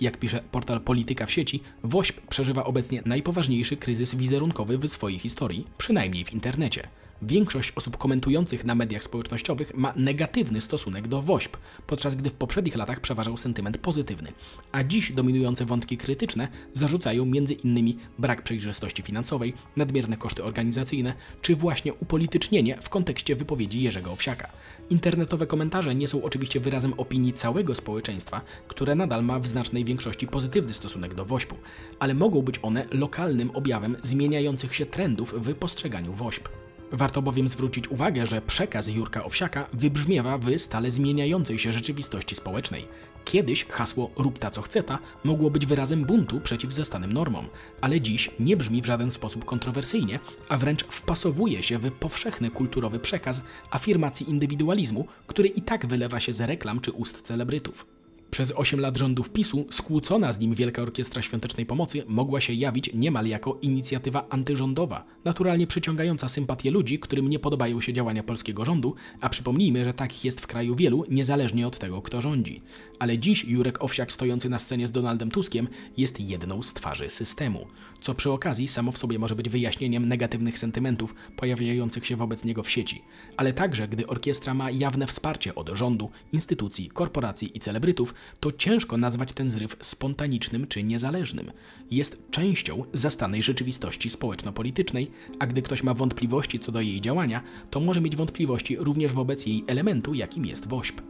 Jak pisze portal Polityka w sieci, WOŚP przeżywa obecnie najpoważniejszy kryzys wizerunkowy w swojej historii, przynajmniej w internecie. Większość osób komentujących na mediach społecznościowych ma negatywny stosunek do WOŚP, podczas gdy w poprzednich latach przeważał sentyment pozytywny. A dziś dominujące wątki krytyczne zarzucają m.in. brak przejrzystości finansowej, nadmierne koszty organizacyjne, czy właśnie upolitycznienie w kontekście wypowiedzi Jerzego Owsiaka. Internetowe komentarze nie są oczywiście wyrazem opinii całego społeczeństwa, które nadal ma w znacznej większości pozytywny stosunek do WOŚP-u, ale mogą być one lokalnym objawem zmieniających się trendów w postrzeganiu WOŚP. Warto bowiem zwrócić uwagę, że przekaz Jurka Owsiaka wybrzmiewa w stale zmieniającej się rzeczywistości społecznej. Kiedyś hasło rób ta co chce ta mogło być wyrazem buntu przeciw zastanym normom, ale dziś nie brzmi w żaden sposób kontrowersyjnie, a wręcz wpasowuje się w powszechny kulturowy przekaz afirmacji indywidualizmu, który i tak wylewa się z reklam czy ust celebrytów. Przez 8 lat rządów PiSu skłócona z nim Wielka Orkiestra Świątecznej Pomocy mogła się jawić niemal jako inicjatywa antyrządowa, naturalnie przyciągająca sympatię ludzi, którym nie podobają się działania polskiego rządu, a przypomnijmy, że takich jest w kraju wielu, niezależnie od tego, kto rządzi. Ale dziś Jurek Owsiak stojący na scenie z Donaldem Tuskiem jest jedną z twarzy systemu, co przy okazji samo w sobie może być wyjaśnieniem negatywnych sentymentów pojawiających się wobec niego w sieci, ale także gdy orkiestra ma jawne wsparcie od rządu, instytucji, korporacji i celebrytów, to ciężko nazwać ten zryw spontanicznym czy niezależnym. Jest częścią zastanej rzeczywistości społeczno-politycznej, a gdy ktoś ma wątpliwości co do jej działania, to może mieć wątpliwości również wobec jej elementu, jakim jest WOŚP.